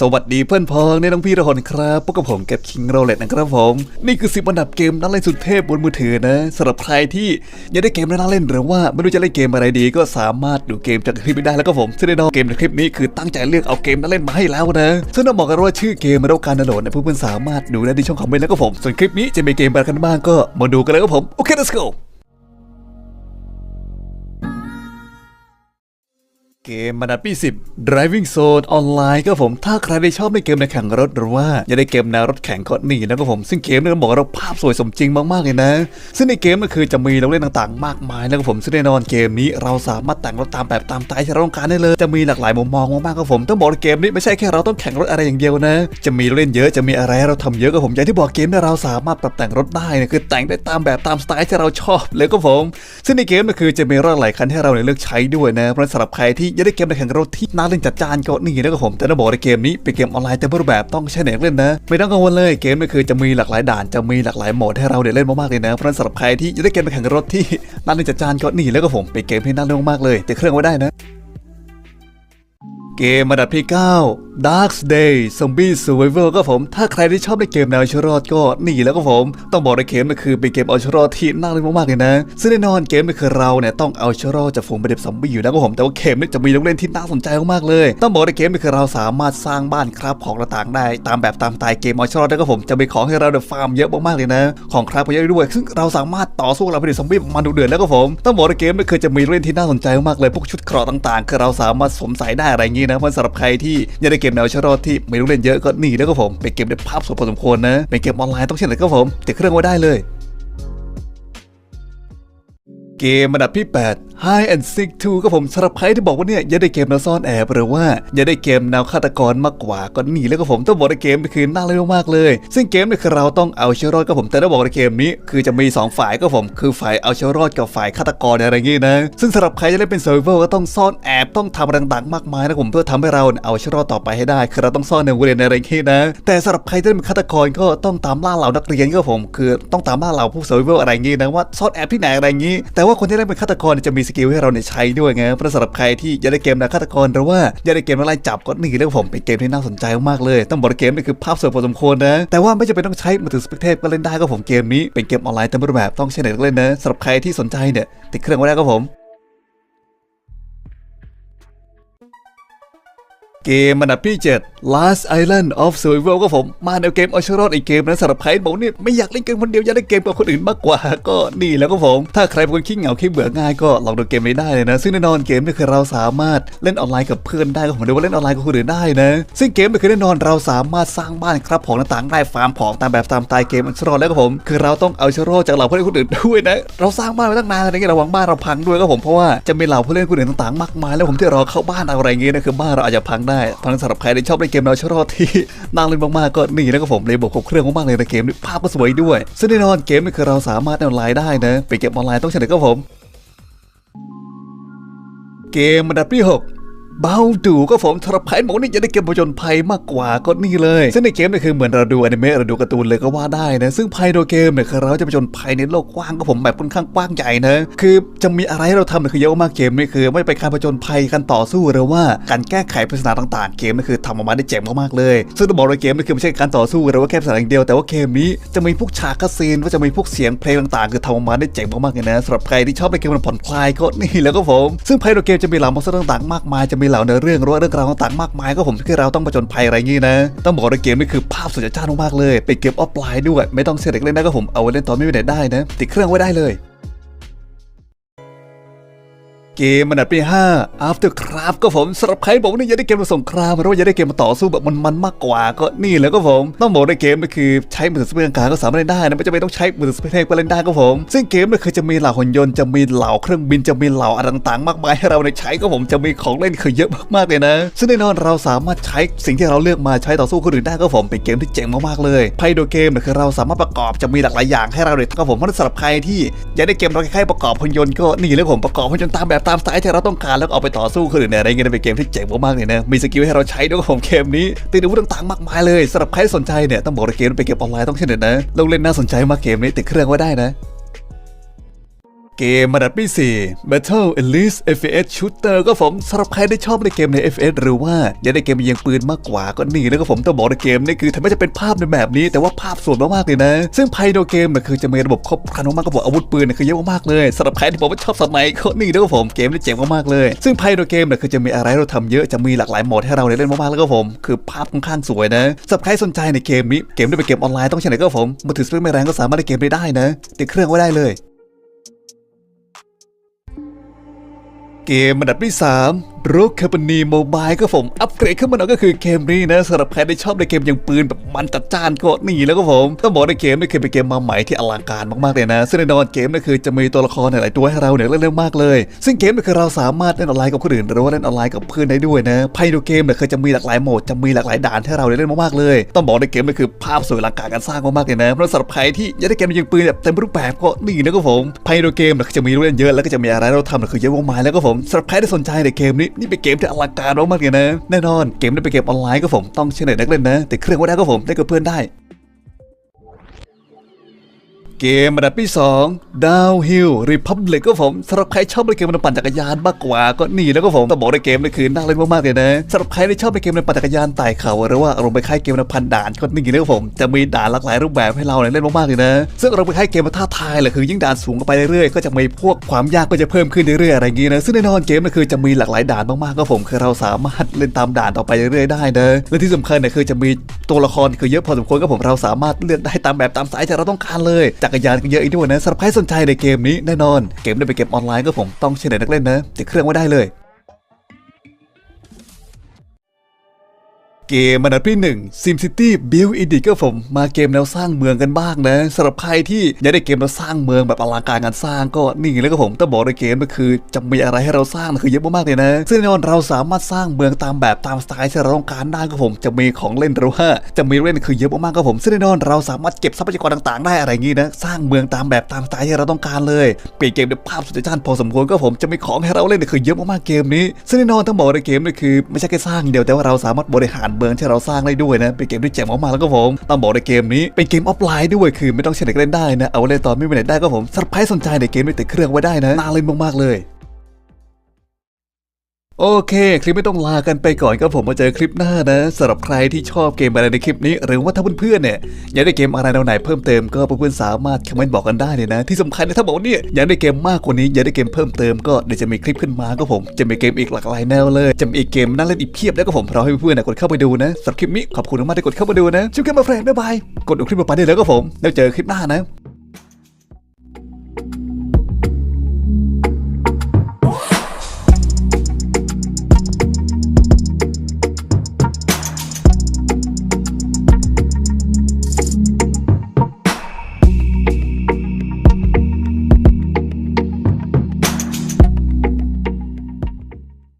สวัสดีเพื่อนพ้องในน้องพี่ระหนครับพบกับผมแกคิงโรเลตนะครับผม นี่คือสิบอันดับเกมนักเล่นสุดเทพบนมือถือนะสำหรับใครที่ยากได้เกมน่าเล่นหรือว่าไม่รู้จะเล่นเกมอะไรดีก็สามารถดูเกมจากคลิปนี้ได้แล้วก็ผมซึ่งแน่นอนเกมในคลิปนี้คือตั้งใจเลือกเอาเกมน่าเล่นมาให้แล้วนะซึ่งต้องบอกกันว่าชื่อเกมมาแล้วการนโหลดนี่ยเพื่อนๆสามารถดูได้ที่ช่องคอมเมนต์แล้วก็ผมส่วนคลิปนี้จะมีเกมอะไรกันบ้างก็มาดูกันเลยครับผมโอเค let's go เกมมันดับที่10 Driving Zone ออนไลน์ก็ผม ถ้าใครได้ชอบในเกมในแข่งรถหรือว่าอยากได้เกมแนวรถแข่งก็นี่นะครับผม ซึ่งเกมนี้บอกเราภาพสวยสมจริงมากๆเลยนะ ซึ่งในเกมก็คือจะมีเราเล่นต่างๆ มากมายนะครับผม ซึ่งแน่นอนเกมนี้เราสามารถแต่งรถตามแบบตามใจที่เราต้องการได้เลย จะมีหลากหลายมุมมองมากๆครับผม ต้องบอกว่าเกมนี้ไม่ใช่แค่เราต้องแข่งรถอะไรอย่างเดียวนะ จะมีเล่นเยอะ จะมีอะไรเราทำเยอะก็ผม อย่างที่บอกเกมนี่ยเราสามารถปรับแต่งรถได้นะคือแต่งได้ตามแบบตามสไตล์ที่เราชอบเลยก็ผม ซึ่งในเกมก็คือจะมีรถหลายคันให้เราเนี่ยเลือกใช้ด้วยนะเพราะฉะนั้นสำหรับใครที่อยาได้เกมในแข่งรถที่น่าเล่นจัดจ้านก็นี่นะครับผมแต่ต้องบอกในเกมนี้เป็นเกมออนไลน์เต็มรูปแบบต้องใช้เน็ตเล่นนะ ไม่ต้องกังวลเลยเกมนี้คือจะมีหลากหลายด่านจะมีหลากหลายโหมดให้เราเนี่ยเล่นมากๆเลยนะเพราะนั้นสำหรับใครที่อยากได้เกมในแข่งรถที่น่าเล่นจัดจ้านก็นี่แล้วก็ผมเป็นเกมที่น่าเล่นมากๆเลยแต่เครื่องไว้ได้นะ เกมอันดับที่ 9 Dark Day Zombie Survival ก็ผมถ้าใครที่ชอบในเกมแนวเอาชีวิตรอดก็นี่แล้วก็ผม ต้องบอกในเกมมันคือเป็นเกมเอาชีวิตรอดที่น่าเล่นมากๆเลยนะ ซึ่งแน่นอนเกมมันคือเราเนี่ยต้องเอาชีวิตรอดจากฝูงไปเด็บซอมบี้อยู่แล้วก็ผมแต่ว่าเกมนี้จะมีลูกเล่นที่น่าสนใจมากๆเลย ต้องบอกในเกมมันคือเราสามารถสร้างบ้านครับของต่างได้ ตามแบบตามสไตล์เกมเอาชีวิตรอดได้ก็ผมจะมีของให้เราเดฟาร์มเยอะมากๆเลยนะ ของครับเยอะด้วย ซึ่งเราสามารถต่อสู้กับเราไปเด็บซอมบี้มาดูเดือดแล้วก็ผมต้องบอกในเกมมันคือจะมีลูกเล่นที่น่าสนใจมากๆเลยพวกชุดเกราะต่างๆ คือเราสามารถสวมใส่ได้อะไรอย่างี้นะเพราะสำหรับใครที่อยากได้เกมแนวชารอดที่ไม่รู้เล่นเยอะก็นี่แล้วก็ผมเป็นเกมในภาพสดพอสมควรนะเป็นเกมออนไลน์ต้องเช่นไรก็ผมติดเครื่องไว้ได้เลยเกมอันดับที่ 8 Hi and Seek 2ก็ผมสำหรับใครที่บอกว่าเนี่ยอย่าได้เกมแนวซ่อนแอบหรือว่าอย่าได้เกมแนวฆาตกรมากกว่าก็นี่แล้วก็ผมต้องบอกในเกมนี่คือน่าเล่นมากๆเลย ซึ่งเกมนี่คือเราต้องเอาเชื้อรอดก็ผมแต่ต้องบอกในเกมนี้ คือจะมี 2 ฝ่ายก็ผมคือฝ่ายเอาเชื้อรอดกับฝ่ายฆาตกรอะไรอย่างงี้นะ ซึ่งสำหรับใครจะเล่นเป็น Survival ก็ต้องซ่อนแอบต้องทำอะไรต่างๆมากมายนะผมเพื่อทำให้เราเอาเชื้อรอดต่อไปให้ได้ คือเราต้องซ่อนในบริเวณอะไรอย่างงี้นะ แต่สำหรับใครที่เป็นฆาตกรก็ต้องตามล่าเหล่านักเรียนก็ผม คือต้องตามล่าเหล่าผู้ Survival อะไรอย่างงี้นะว่าซ่อนแอบที่ไหนอะไรอย่างงี้ แต่ว่าคนที่เล่นเป็นฆาตกรจะมีสกิลให้เราเนี่ยใช้ด้วยไงเพราะสำหรับใครที่อยากได้เกมแนวฆาตกรหรือว่าอยากได้เกมอะไรจับก็นี่เรื่องผมเป็นเกมที่น่าสนใจมากเลย ต้องบอกเกมนี่คือภาพสวยพอสมควรนะ แต่ว่าไม่จำเป็นต้องใช้มือถือสเปกเทปก็เล่นได้ก็ผมเกมนี้เป็นเกมออนไลน์เต็มรูปแบบต้องใช้เน็ตเล่นนะสำหรับใครที่สนใจเนี่ยติดเครื่องไว้ได้ก็ผมเกมอันดับที่7 Last Island of Survival ก็ผมมาแนวเกมเอาชรอดอีกเกมนะสำหรับใครบอกเนี่ยไม่อยากเล่นเกมคนเดียวอยากเล่นเกมกับคนอื่นมากกว่า ก็นี่แล้วก็ผม ถ้าใครเป็นคนขี้เหงาขี้เบื่อง่ายก็ลองดูเกมนี้ได้เลยนะ ซึ่งแน่นอนเกมนี่คือเราสามารถเล่นออนไลน์กับเพื่อนได้ก็ผมเรียกว่าเล่นออนไลน์กับคนอื่นได้นะ ซึ่งเกมนี่คือแน่นอนเราสามารถสร้างบ้านครับของต่างๆได้ฟาร์มของตามแบบตามสไตล์เกมอันชรอดแล้วก็ผม คือเราต้องเอาชรอดจากเหล่าผู้เล่นคนอื่นด้วยนะเราสร้างบ้านมาตั้งนานอะไรเงี้ยระวังบ้านเราพังด้วยก็ผมเพราะว่าจะมีเหล่าผู้เล่นคนอื่นต่างๆมากมายแล้วผมที่รอเข้าบ้านอะไรเงี้ยนะคือบ้านเราอาจจะพังได้เพราะนั้นสำหรับใครที่ชอบเล่นเกมเราชรอดที่น่าเล่นมากๆก็นี่นะครับผมในบบอกครบเครื่องมากๆเลยในเกมนี้ภาพก็สวยด้วยซึ่งแน่นอนเกมนี้คือเราสามารถออนไลน์ได้นะไปเก็บออนไลน์ต้องใช่นครก็ผม เกมมันดับที่ 6 เบาดูก็ผมสำหรับใครบอกนี่จะได้เกมผจญภัยมากกว่าก็นี่เลย ซึ่งในเกมเนี่ยคือเหมือนเราดูอนิเมะเราดูการ์ตูนเลยก็ว่าได้นะ ซึ่งภายในเกมเนี่ยคือเราจะผจญภัยในโลกกว้างก็ผมแบบค่อนข้างกว้างใหญ่นะ คือจะมีอะไรให้เราทำเนี่ยคือเยอะมากเกมนี่คือ ไม่เป็นการผจญภัยการต่อสู้หรือว่าการแก้ไขปริศนาต่างๆ เกมนี่คือทำออกมาได้เจ๋งมากๆเลย ซึ่งต้องบอกเลยเกมนี่คือไม่ใช่การต่อสู้หรือว่าแค่ปริศนาอย่างเดียวแต่ว่าเกมนี้จะมีพวกฉากคัสซีนว่าจะมีพวกเสียงเพลงต่างๆ คือทำออกมาได้เจ๋งมากๆเลยนะสำหรับใครที่ชอบในเกมมันผ่อนคลายก็นี่แล้วก็ผม ซึ่งภายในเกมจะมีเหล่ามอนสเตอร์ต่างๆ มากมายจะมีเหล่าเนื้อเรื่องรือว่าเรื่องราวต่างๆมากมายก็ผมที่เราต้องผจญภัยอะไรงี้นะ ต้องบอกว่าเกมนี่คือภาพสวยจ้านมากเลย เป็นเกมออฟไลน์ด้วย ไม่ต้องเสียเด็กเล่นได้ก็ผมเอาไว้เล่นตอนไม่ไปไหนได้นะ ติดเครื่องไว้ได้เลย เกมอันดับที่5 Aftercraft ก็ผมสำหรับใครบอกว่านี่อยากได้เกมมาสงครามหรือว่าอยากได้เกมมาต่อสู้แบบมันๆมากกว่าก็นี่แหล้วก็ผมต้องบอกในเกมนี่คือใช้มือถือสเปนกางก็สามารถเล่นได้นะไม่จำเป็นต้องใช้มือถือสเปนก็เล่นได้ก็ผม ซึ่งเกมนี่คือจะมีเหล่าหุ่นยนต์จะมีเหล่าเครื่องบินจะมีเหล่าอะไรต่างๆ มากมายให้เราในใช้ก็ผมจะมีของเล่นคือเยอะมากๆเลยนะ ซึ่งแน่นอนเราสามารถใช้สิ่งที่เราเลือกมาใช้ต่อสู้คนอื่นได้ก็ผมเป็นเกมที่เจ๋งมากๆเลยไพ่โดเกมเนี่ยคือเราสามารถประกอบจะมีหลากหลายอย่างให้เราเลยก็ผมเพราะสำหรับใครที่อยากได้เกมเราคล้ายๆประกอบหุ่นยนต์ก็นี่เลยผมประกอบหุ่นยนต์ตามแบบตามสไตล์ที่เราต้องการแล้วเอาไปต่อสู้คนอื่นในอะไรเงี้ยเป็นเกมที่เจ๋งมากๆเลยนะมีสกิลให้เราใช้ด้วยของเกมนี้ติดอาวุธต่างๆมากมายเลยสำหรับใครสนใจเนี่ยต้องบอกเลยเกมเป็นเกมออนไลน์ต้องเช่นเดียนะลงเล่นน่าสนใจมากเกมนี้ติดเครื่องไว้ได้นะ เกมระดับที่ 4 Battle Elite FPS Shooter ก็ผมสำหรับใครที่ชอบในเกมใน FPS หรือว่าอยากได้เกมยิงปืนมากกว่าก็นี่แล้วก็ผมต้องบอกในเกมนี่คือถึงแม้จะเป็นภาพในแบบนี้แต่ว่าภาพสวยมากๆเลยนะ ซึ่งภายในเกมเนี่ยคือจะมีระบบครบครันมากๆกับผมอาวุธปืนเนี่ยคือเยอะมากๆเลยสำหรับใครที่บอกว่าชอบสมัยก็นี่แล้วก็ผมเกมนี่เจ๋งมากๆเลย ซึ่งภายในเกมเนี่ยคือจะมีอะไรเราทำเยอะจะมีหลากหลายโหมดให้เราได้เล่นมากๆแล้วก็ผม คือภาพค่อนข้างสวยนะสำหรับใครสนใจในเกมนี้เกมนี้เป็นเกมออนไลน์ต้องใช้ไหนก็ผมมือถือสเปคไม่แรงก็สามารถเล่นเกมได้ได้นะติดเครื่องไว้ได้เลย เกมอันดับที่3 r o c k c o m p a n y Mobile ก็ผมอัปเกรดขึ้นมาหน่อยก็คือเกมนี้นะสำหรับใครที่ชอบในเกมยิงปืนแบบ มันจัดจ้านก็นี่แล้วก็ผมต้องบอกในเกมนี่คือเป็นเกมมาใหม่ที่อลังการมากๆเลยนะ ซึ่งแน่นอนเกมนี่คือจะมีตัวละครหลายตัวให้เราเนี่ยเล่นเล่นมากเลย ซึ่งเกมนี่คือเราสามารถเล่นออนไลน์กับคนอื่นหรือว่าเล่นออนไลน์กับเพื่อนได้ด้วยนะภายในเกมเนี่ยคือจะมีหลากหลายโหมดจะมีหลากหลายด่านให้เราได้เล่นมากๆเลย ต้องบอกในเกมนี่คือภาพสวยอลังการการสร้างมากๆเลยนะเพราะสำหรับใครที่อยากได้เกมยิงปืนแบบเต็มรูปแบบก็นี่นะครับผมภายในเกมเนี่ยจะมีเรื่องเยอะแล้วก็จะมีอะไรเราทำเนี่ยคือเยอะมากมายแล้วก็ผมสำหรับใครที่สนใจในเกมนี้นี่เป็นเกมที่อลังการมากๆเลยนะแน่นอนเกมนี้เป็นเกมออนไลน์ก็ผมต้องเชื่อในนักเล่นนะแต่เครื่องว่าได้ก็ผมได้กับเพื่อนได้ เกมอันดับที่2 Downhill Republic ก็ผมสำหรับใครชอบในเกมในปั่นจักรยานมากกว่าก็นี่แล้วก็ผมต้องบอกในเกมนี่คือน่าเล่นมากๆเลยนะสำหรับใครที่ชอบในเกมในปั่นจักรยานไต่เขาหรือว่าอารมณ์ไปค่ายเกมในพันด่านก็นี่แล้วก็ผมจะมีด่านหลากหลายรูปแบบให้เราเล่นมากๆเลยนะ ซึ่งเราไปค่ายเกมมาท้าทายเลยคือยิ่งด่านสูงกันไปเรื่อยๆก็จะมีพวกความยากก็จะเพิ่มขึ้นเรื่อยๆอะไรอย่างงี้นะซึ่งแน่นอนเกมนี่คือจะมีหลากหลายด่านมากๆก็ผมคือเราสามารถเล่นตามด่านต่อไปเรื่อยๆได้นะและที่สำคัญเนี่ยคือจะมีตัวละครคือเยอะพอสมควรก็ผมเราสามารถเลือกได้ตามแบบตามสายที่เราต้องการเลยจักรยานก็เยอะอีกด้วยนะสำหรับใครสนใจในเกมนี้แน่นอน เกมได้ไปเกมออนไลน์ก็ผมต้องเชื่อในนักเล่นนะติดเครื่องไว้ได้เลย เกมอันดับที่1 SimCity Build Edit ก็ผมมาเกมแนวสร้างเมืองกันบ้างนะสำหรับใครที่อยากได้เกมแนวสร้างเมืองแบบอลังการงานสร้างก็นี่แล้วก็ผมต้องบอกในเกมก็คือจะมีอะไรให้เราสร้างคือเยอะมากๆเลยนะ ซึ่งแน่นอนเราสามารถสร้างเมืองตามแบบตามสไตล์ที่เราต้องการได้ก็ผม จะมีของเล่นหรือว่าจะมีเล่นคือเยอะมากๆก็ผม ซึ่งแน่นอนเราสามารถเก็บทรัพยากรต่างๆ ได้อะไรงี้นะสร้างเมืองตามแบบตามสไตล์ที่เราต้องการเลยเปลี่ยนเกมด้วยภาพสุดจ้านพอสมควรก็ผมจะมีของให้เราเล่นคือเยอะมากๆเกมนี้ซึ่งแน่นอนต้องบอกในเกมนี่คือ ไม่ใช่แค่สร้างเดียวแต่ว่าเราสามารถบริหารเมืองที่เราสร้างได้ด้วยนะ เป็นเกมที่เจ๋งมากๆแล้วก็ผมต้องบอกในเกมนี้เป็นเกมออฟไลน์ด้วยคือไม่ต้องใช้เด็กเล่นได้นะเอาไว้เล่นตอนไม่ไปไหนได้ก็ผมสไพรส์สนใจในเกมไม่ติดเครื่องไว้ได้นะน่าเล่นมากๆเลย โอเค คลิปไม่ต้องลากันไปก่อนครับผมมาเจอคลิปหน้านะสำหรับใครที่ชอบเกมอะไรในคลิปนี้ หรือว่าถ้าเพื่อนๆเนี่ยอยากได้เกมอะไรแนวไหนเพิ่มเติมก็เพื่อนๆสามารถคอมเมนต์บอกกันได้เลยนะ ที่สำคัญนะถ้าบอกเนี่ยอยากได้เกมมากกว่านี้อยากได้เกมเพิ่มเติมก็เดี๋ยวจะมีคลิปขึ้นมาก็ผมจะมีเกมอีกหลากหลายแนวเลยจะมีอีกเกมน่าเล่นอีกเพียบแล้วก็ผมรอให้เพื่อนๆกดเข้าไปดูนะสำหรับคลิปนี้ขอบคุณมากที่กดเข้ามาดูนะชิวเกมมาแฟนบ๊ายบายกดดูคลิปมาไปได้แล้วก็ผมแล้วเจอคลิปหน้านะ